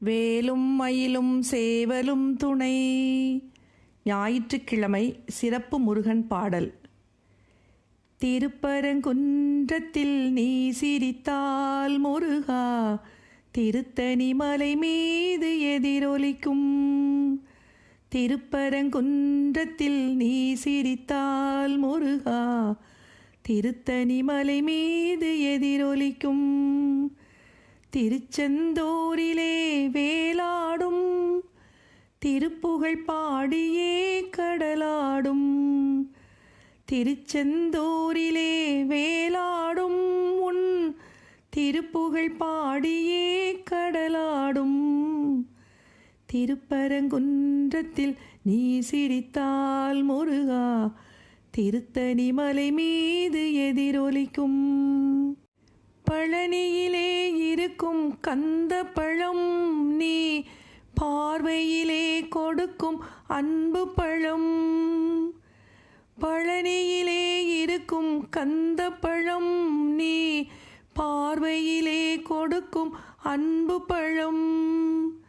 வேலும் மயிலும் சேவலும் துணை. ஞாயிற்றுக்கிழமை சிறப்பு முருகன் பாடல். திருப்பரங்குன்றத்தில் நீ சிரித்தால் முருகா திருத்தணி மலை மீது எதிரொலிக்கும். திருப்பரங்குன்றத்தில் நீ சிரித்தால் முருகா திருத்தணி மலை மீது எதிரொலிக்கும். திருச்செந்தூரிலே திருப்புகழ் பாடியே கடலாடும். திருச்செந்தூரிலே வேலாடும். உன் திருப்புகழ் பாடியே கடலாடும். திருப்பரங்குன்றத்தில் நீ சிரித்தால் முருகா. திருத்தணி மலை மீது எதிரொலிக்கும். பழனியிலே இருக்கும் கந்த பழம் நீ பார்வையிலே கொடுக்கும் அன்பு பழம். பழனியிலே இருக்கும் கந்த பழம். நீ பார்வையிலே கொடுக்கும் அன்பு பழம்.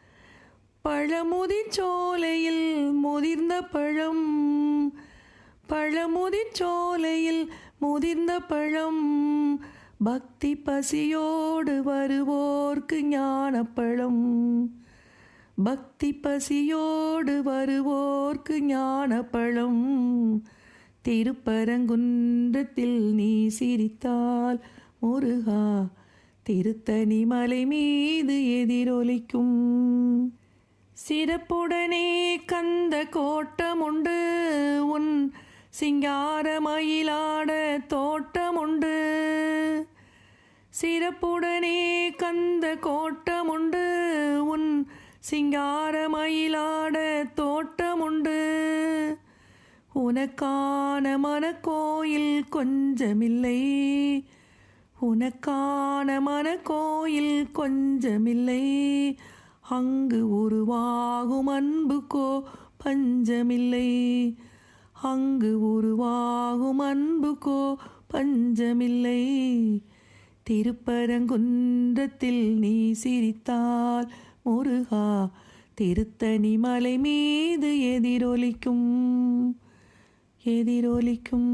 பழமுதிர் சோலையில் முதிர்ந்த பழம். பழமுதிர் சோலையில் முதிர்ந்த பழம். பக்தி பசியோடு வருவோர்க்கு ஞானப்பழம். பக்தி பசியோடு வருவோர்க்கு ஞானப்பழம். திருப்பரங்குன்றத்தில் நீ சிரித்தால் முருகா திருத்தணி மலை மீது எதிரொலிக்கும். சிறப்புடனே கந்த கோட்டமுண்டு உன் சிங்கார மயிலாட தோட்டமுண்டு. சிறப்புடனே கந்த கோட்டமுண்டு உன் சிங்கார மயிலாட தோட்டமுண்டு. உனக்கான மனக்கோயில் கொஞ்சமில்லை. உனக்கான மனக்கோயில் கொஞ்சமில்லை. அங்கு உருவாகும் அன்புக்கோ பஞ்சமில்லை. அங்கு உருவாகும் அன்புக்கோ பஞ்சமில்லை. திருப்பரங்குன்றத்தில் நீ சிரித்தால் முருகா திருத்தணி மலை மீது எதிரொலிக்கும் எதிரொலிக்கும்.